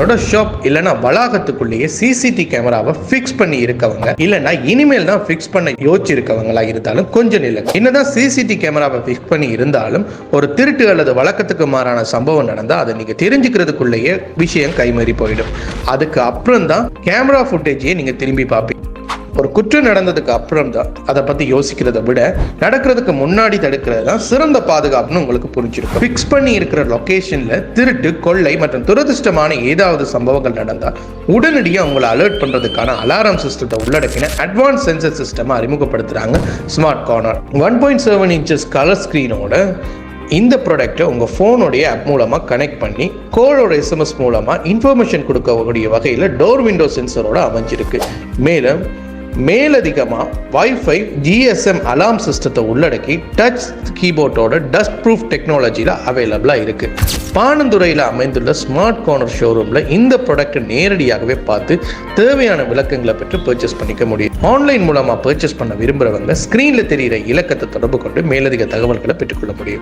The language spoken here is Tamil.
உங்களோட ஷாப் இல்லைன்னா வளாகத்துக்குள்ளேயே சிசிடி கேமராவை ஃபிக்ஸ் பண்ணி இருக்கவங்க. இல்லைன்னா இனிமேல் தான் ஃபிக்ஸ் பண்ண யோசிச்சிருக்கவங்களா இருந்தாலும் கொஞ்சம் நில்லுங்க என்னதான் சிசிடி கேமராவை ஃபிக்ஸ் பண்ணி இருந்தாலும் ஒரு திருட்டு அல்லது வழக்கத்துக்கு மாறான சம்பவம் நடந்தால் அதை நீங்கள் தெரிஞ்சுக்கிறதுக்குள்ளேயே விஷயம் கைமாறி போயிடும். அதுக்கு அப்புறம் தான் கேமரா ஃபுட்டேஜையே நீங்கள் திரும்பி பார்ப்பீங்க. ஒரு குற்றம் நடந்ததுக்கு அப்புறம் தான் அதை பற்றி யோசிக்கிறத விட நடக்கிறதுக்கு முன்னாடி தடுக்கிறது தான் சிறந்த பாதுகாப்புன்னு உங்களுக்கு புரிஞ்சிருக்கும். ஃபிக்ஸ் பண்ணி இருக்கிற லொக்கேஷனில் திருட்டு கொள்ளை மற்றும் துரதிர்ஷ்டமான ஏதாவது சம்பவங்கள் நடந்தால் உடனடியாக உங்களை அலர்ட் பண்ணுறதுக்கான அலாரம் சிஸ்டத்தை உள்ளடக்கின அட்வான்ஸ் சென்சர் சிஸ்டமாக அறிமுகப்படுத்துகிறாங்க smart corner one point seven inches colour ஸ்க்ரீனோட இந்த ப்ராடக்டை உங்கள் ஃபோனுடைய ஆப் மூலமாக கனெக்ட் பண்ணி கோலோட எஸ்எம்எஸ் மூலமாக இன்ஃபர்மேஷன் கொடுக்கக்கூடிய வகையில் டோர் விண்டோ சென்சரோட அமைஞ்சிருக்கு. மேலும் மேலதிகமாக வைஃபை ஜிஎஸ்எம் அலாம் சிஸ்டத்தை உள்ளடக்கி டச் கீபோர்டோட டஸ்ட் ப்ரூஃப் டெக்னாலஜியில் அவைலபிளாக இருக்குது பானந்துறையில் அமைந்துள்ள ஸ்மார்ட் கார்னர் ஷோரூமில் இந்த ப்ராடக்ட்டை நேரடியாகவே பார்த்து தேவையான விளக்கங்களை பெற்று பர்ச்சேஸ் பண்ணிக்க முடியும். ஆன்லைன் மூலமாக பர்ச்சேஸ் பண்ண விரும்புகிறவங்க ஸ்க்ரீனில் தெரிகிற இலக்கத்தை தொடர்பு கொண்டு மேலதிக தகவல்களை பெற்றுக்கொள்ள முடியும்.